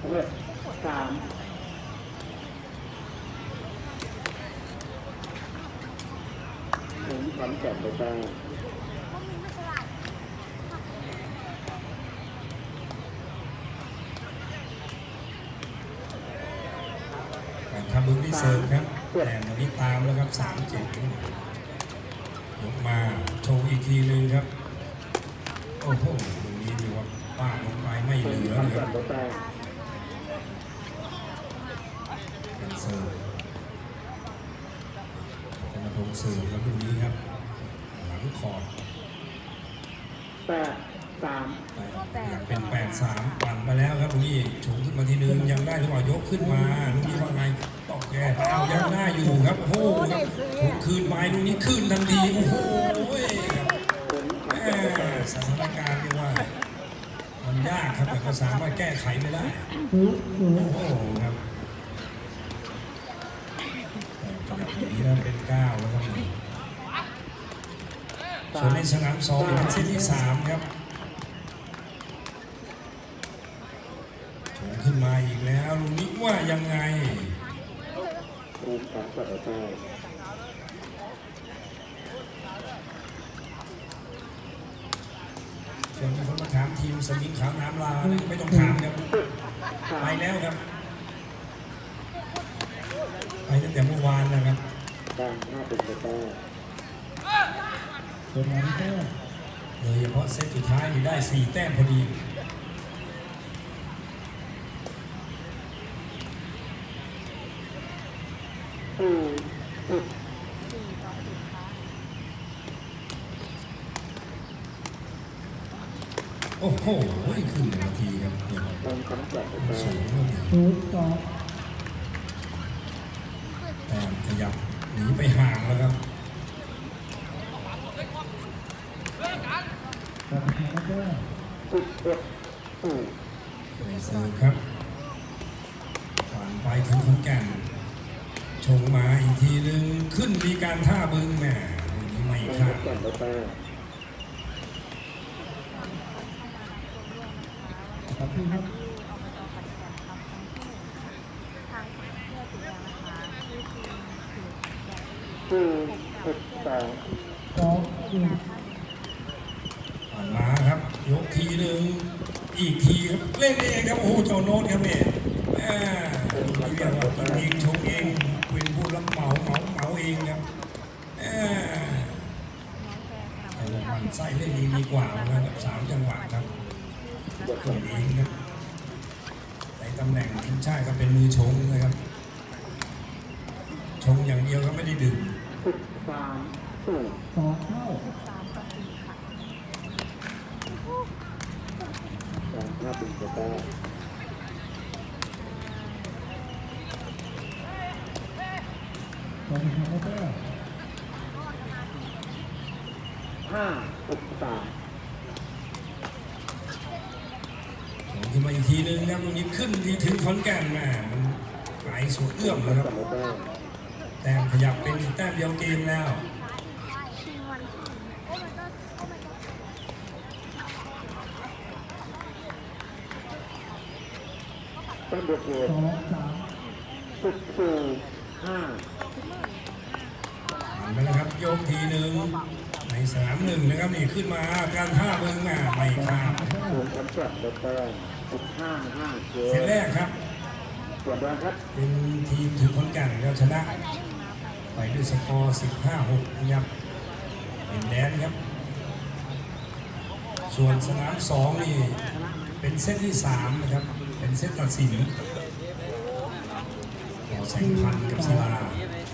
สำเร็จสามถึงขอนแก่นไปได้การทำบุญที่เซิร์ฟครับแต่วันนี้ตามแล้วครับสามเจ็ดยกมาโชว์อีกทีหนึงครับ โอ้โหตรงนี้ดีว่าป้าดลงไปไม่เหถึงลือขอนเลยคแก่รันบ ไปได้ เป็นเซิร์ฟธนพงศ์ เซิร์ฟครับตรงนี้ครับ หลังคอร์ดแปดสามไปอยากเป็นแปดสามปั่นไปแล้วครับตรงนี้ชูขึ้นมาทีนึงยังได้จังหวะยกขึ้นมาตรงนี้ว่าไงตอกแกเอายังได้อยู่ครับโอ้โหครับถูกคืนไปตรงนี้ขึ้นทันทีโอ้โหครับถึงขอนแม่แก่นไปได้สถานการณ์เรียกว่ามันยากครับแต่ก็สามารถแก้ไขไม่ได้โอ้โหครับ ส่วนในสนามสองเป็นเส้นที่สามครับถูงขึ้นมาอีกแล้วลุงนิกว่ายังไงถึงขอนแก่นไปได้ส่วนมีคนมาถามทีมสมิงขาวน้ำลานะไม่ต้องถามครับสาไปมแล้วครับ ไปตั้งแต่เมื่อวานนะครับดังห้าเป็นไปได้ เป็นนั้นก็โดยเฉพาะเซตสุดท้ายนี่ได้ 4 แต้มพอดีสี่สิบโอ้โหขึ้นหนึ่งนาทีครับเนี่ยถึงขอนแก่นไปได้สูงมากศูนย์ สิบเอ็ดสี่ไปเซิร์ฟครับผ่านไปถึงขอนแก่นชงมาอีกทีนึงขึ้นมีการท่าบึงแหม่ลูกนี้ไม่ถึงขข้าอนมแก่นไปได้กับที่ครับสี่สิบสองสองหนึ่งผ่าน มาครับยกทีหนึ่งอีกทีครับเล่นเองครับโอ้โหเจ้าโน้ตครับเนี่ยแม่ลูกนี้เรียกว่ากินเองชงเองเป็นผู้รับเหมาเหมาเหมาเองครับแม่แต่ว่ามันไส้เล่นเองดีกว่านะครับสามจังหวะครับบวกชงเองครับในตำแหน่งทีมชาติก็เป็นมือชงนะครับ ชงอย่างเดียวก็ไม่ได้ดื่มสิบสามสี่สองเท่า ดังห้าเป็นไปได้ กับทางก็ ห้าสิบสาม ชง ขึ้นมาอีกทีนึงครับตรงนี้ขึ้นทีถึงขอนแก่นแม่มันไกลสุดเอื้อมเลยครับแก่นไปได้แต้มขยับเป็นแต้มเดียวเกมแล้วต้นบวกเกสองสามสิบสี่ห้าผ่านไปแล้วครับโยกทีหนึ่งในสามหนึ่งนะครับนี่ขึ้นมาการท่าเบิ้งอะไม่ข้ามถึงขอนแก่นไปได้สิบ ห้าห้าเกเซตแรกครับ ส่วนแรงครับเป็นทีมถือคนแก่นก็ชนะ ไปด้วยสกอร์15-6นะครับเป็นแดนครับ ส่วนสนามสองนี่เป็นเซตที่สามนะครับ เป็นเซตตัดสินต่อแสงพันธ์กับศิลา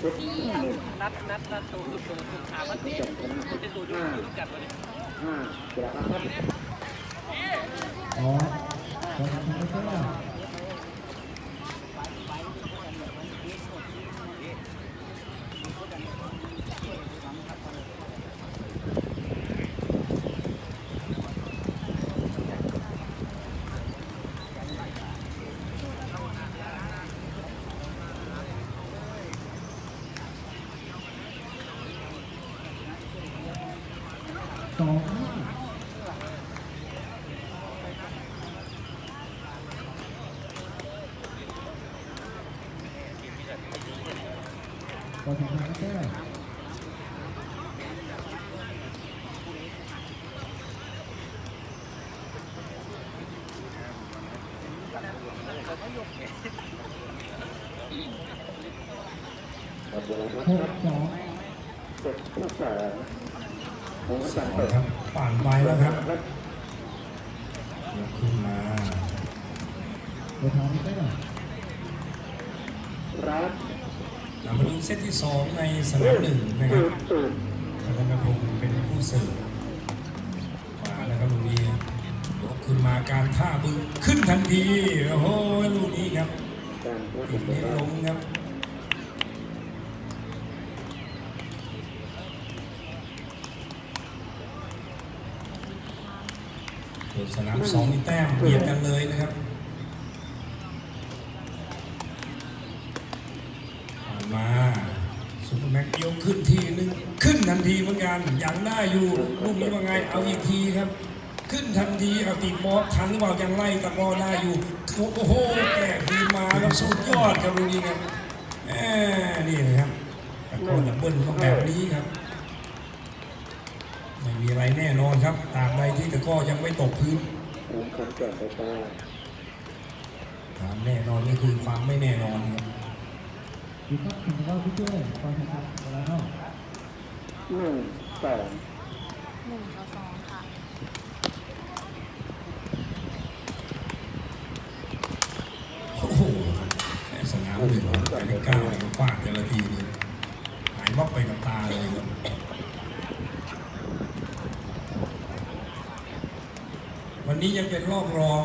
เจ็ดนัดนัดนัดตัวตัวตัวขามันนี่จับชนะจะตัวยุ่ห้างยุ่งกันวะเนี่ยห้าเกียรติครับสองกับทางก็สอ งห้า ผ กองทัพได้แต้ม ครับสองเจ็ดที่สองผมก็สสั่องครับป่านไปแล้วครับยกขึ้นมากองทัพได้แต้มรับมาดูเซตที่สองในสนามหนึ่งนะครับสูตรพัฒนพงศ์เป็นผู้เสิร์ฟ กาการท่าบึงขึ้นทันทีโอ้โหลูกนี้ครับติดเน้นลงครับสนสนามสองนี่แต้มเบียดกันเลยนะครับมาซุปเปอร์แม็กยกขึ้นทีนึง ขึ้นทันทีเหมือนกันยังได้อยู่ลูกนี้ว่าไงเอาอีกทีครับ ขึ้นทันทีเอาติดบอลทันหรือเปล่ายังไล่ตะบอลได้อยู่โอ้โหแก่คืนมาครับสุดยอดครับลูกนี้ครับแหมนี่นะครับตะโกนดับเบิ้ลต้องแบบนี้ครับไม่มีอะไรแน่นอนครับตาบใดที่ตะก้อยังไม่ตกพื้นผมขอนแก่ไปตาความแน่นอนก็คือความไม่แน่นอนครับดีครับถึงเราพี่เจ้กองทัพเวลานอกหนึ่งสองหนึ่งต่อสองค่ะ โอ้โหแหม่สนามห เก้าเนี่ยฟาดแต่ละทีนี่หายวับไปกับตาเลยครับวันนี้ยังเป็นรอบรอง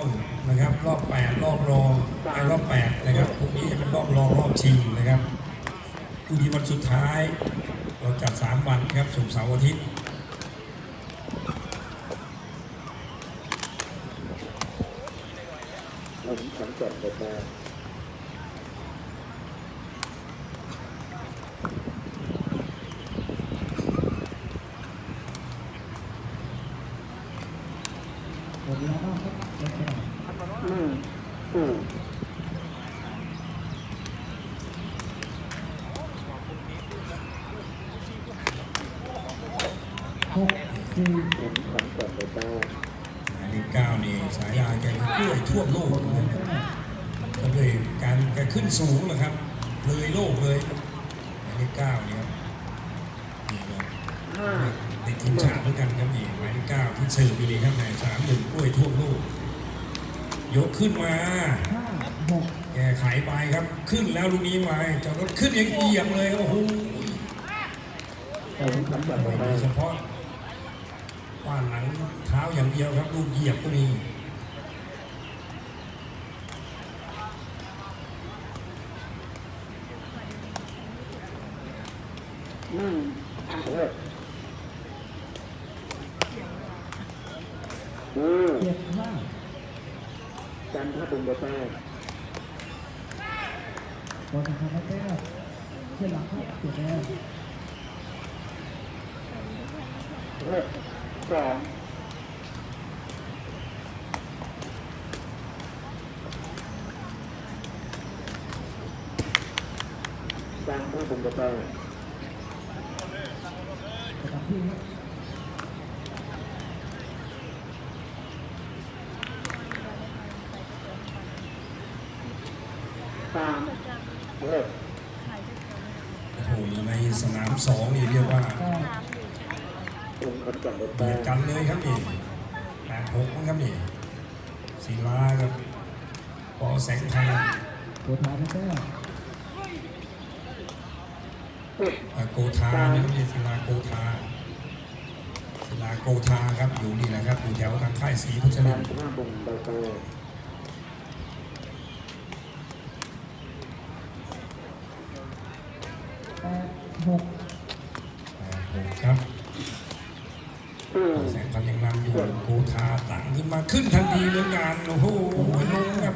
นะครับ รอบแปดรอบรองไอ้รอบแปดนะครับพรุ่งนี้จะเป็นรอบรองรอบชิงนะครับพรุ่งนี้วันสุดท้าย เราจัดสามวันครับศุกเสาร์อาทิตย์ผมขอนแก่นไปตาหมดเวลา อกครับเล่นแต้มหนึ่งสูตรหกสี่ผมขอนแก่นไปตาหมายเลขเก้านี่สายาแกก็กล้วยทั่วโลกเลยนะก็ด้วยการแกขึ้นสูงนะครับ เลยโลกเลยหมายเลขเก้านี่ครับนี่ครับ ทีมชาติด้วยกันครับนี่หมายเลขเก้าที่เสิร์ฟอยู่ดีครับในสามหนึ่งกล้วยทั่วโลกยกขึ้นมาห้าหกแกไขไปครับ ขึ้นแล้วลูกนี้มาจอดรถขึ้นเองเหยียบเลยโอ้โหผมขอนแก่นไปไม่ตามีเฉพาะว่านหลังเท้าอย่างเดียวครับลูกเหยียบก็มีหนึ่งเลิกอือ เจ็ดห้า จันทบุรีไปตากองทัพได้แต้มเส้นหลังครับเจ็ดแต้มเลิกสองจันทบุรีไปตาประจำที่ครับ สามเลิก โอ้โหในสนามสองนี่เรียกว่า แต้ม ผมขอนแก่นไป เบีตายดกันเลยครับนี่แปดหกมั้งครับนี่ศิลากับปอแสงทางกองทัพได้แต้มเอ่อโกธาเนี่ยไม่ใช่ศิลาโกธาศิลาโกธาครับอยู่นี่แหละครับอยู่แถวทางค่ายศรีพัชจัรินนทบุรีไปตาแปดหกแปดหกครับอือ แสงพันยังนำอยู่โกธาตั้งขึ้นมาขึ้นทันทีเหมือนกันโอ้โหลงครับ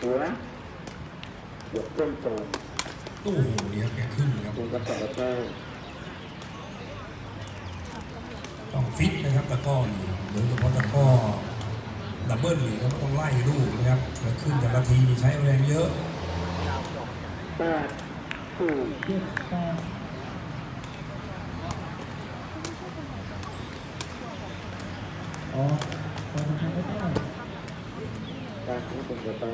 หัวหยกต้นตอนโอ้โหเนี่ยแกขึ้นครับผมขอนแก่นไปตาต้องฟิตนะครับตะกร้อนี่โดยเฉพาะตะกร้อดับเบิลนี่ก็ต้องไล่ลูกนะครับแล้วขึ้นแต่ละทีนี่ใช้แรงเยอะแปดศู นย์เจ็ดแปดออกกองทัพได้แต้มการที่เป็นกระแต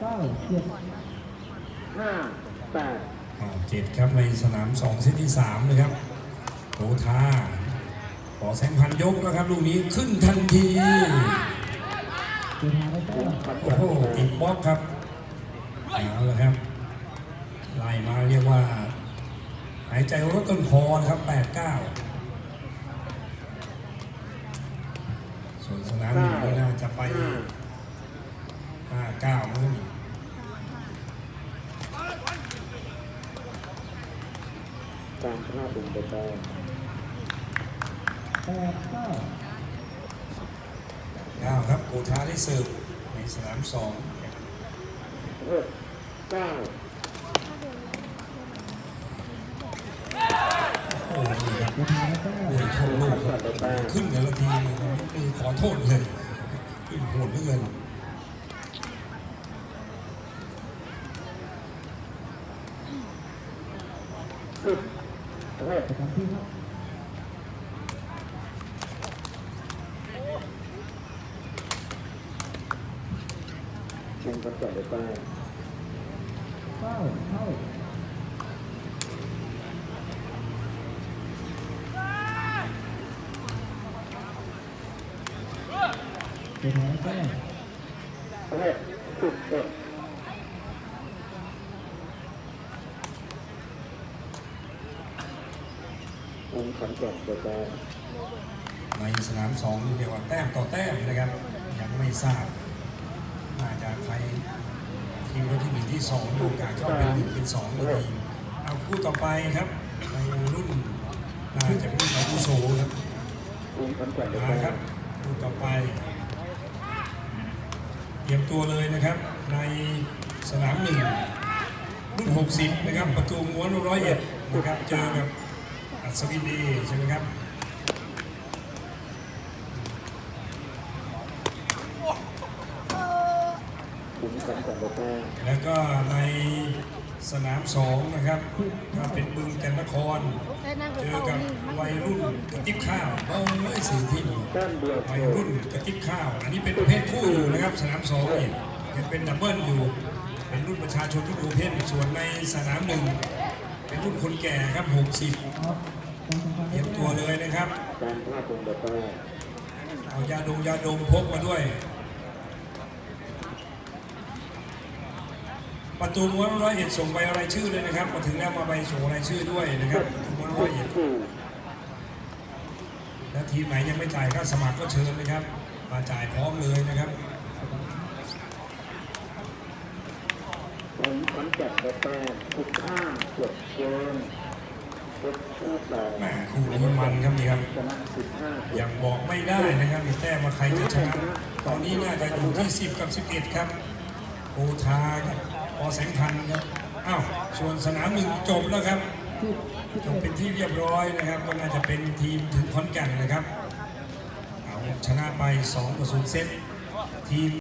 เก้าเจ็ดห้าแปดอ่าเจ็ดครับในสนามสองเซตที่สามนะครับโตทาขอแสงพันยกแล้วครับลูกนี้ขึ้นทันที เจ็ดหาได้แต้มขัดโอ้จัดโหติดบล็อกครับ เอาละครับไล่มาเรียกว่า หายใจรถต้นคอนะครับแปดเก้าส่วนสนามหนึ่งก็น่าจะไปห้าห้าเก้ามั้งการพลาดเป็นกระแตแปดเก้าเก้าครับโกทาได้เสิร์ฟในสนามสองหก เก้าโอ้โหนี่ครับเจ็ดหาได้แต้มโอ้ยโทษลูกขึ้นกันละทีเลยขอโทษเลยขึ้นโหดเหลือเกิน สิบหก ประจำที่ครับ ชิงขัดจัดกระแต เก้าเท่า เจ็ดหาได้แต้มหกสิบเอ็ดชิงขัดจัดกระแตในสนามสองนี่เรียกว่าแต้มต่อแต้มนะครับ ยังไม่ทราบน่าจะใครทีมที่หนึ่งที่สองมีโอกาสเข้าเป็นหนึ่งเป็นสองก็ดีเอาคู่ต่อไปครับในรุ่นน่าจะเป็นรุ่นอาวุโสครับชิงขัดจัดกระมาแตครับคู่ต่อไป เตรียมตัวเลยนะครับ ในสนามหนึ่งรุ่น 60 นะครับ ประตูม้วนร้อยเอ็ดนะครับ เจอกับอัศวินดีใช่ไหมครับชิงขัดจัดกระแตแล้วก็ใน สนามสองนะครับก็เป็นบึงจันนคร เจอกับวัยรุ่นกระติบข้าวโอ้ยสี่ทีมแต้มเดียววัยรุ่นกระติบข้าว อันนี้เป็นประเภทคู่อยู่นะครับ สนามสองนี่ยังเป็นดับเบิลอยู่ เป็นรุ่นประชาชนทุกประเภทส่วนในสนามหนึ่งเป็นรุ่นคนแก่ครับ60ออกกองทัพเตรียมตัวเลยนะครับเอายาดงยาดมพกมาด้วย ประตูม้วนร้อยเอ็ดส่งใบรายชื่อเลยนะครับมาถึงแล้วมาใบส่งรายชื่อด้วยนะครับประตูม้วนร้อยเอ็ดคู่และทีมไหนยังไม่จ่ายค่าสมัครก็เชิญนะครับ มาจ่ายพร้อมเลยนะครับผมขันจัดกระแตสิบห้าเจ็ดเกมเจ็ดคู่แปดแหมคู่นี้มันครับนี่ครับชนะสิบห้าเจ็ยัดงบอกไม่ได้นะครับมีแต้มมาใครจะชนะ ตอนนี้น่าจะอยู่ที่ 10 กับ 11 ครับโอทาครับ พอแสงพันครับอ้าวส่วนสนามหนึ่งจบแล้วครับจบเป็นที่เรียบร้อยนะครับก็น่าจะเป็นทีมถึงขอนแก่นนะครับเอาชนะไป2ต่อ0เซตทีม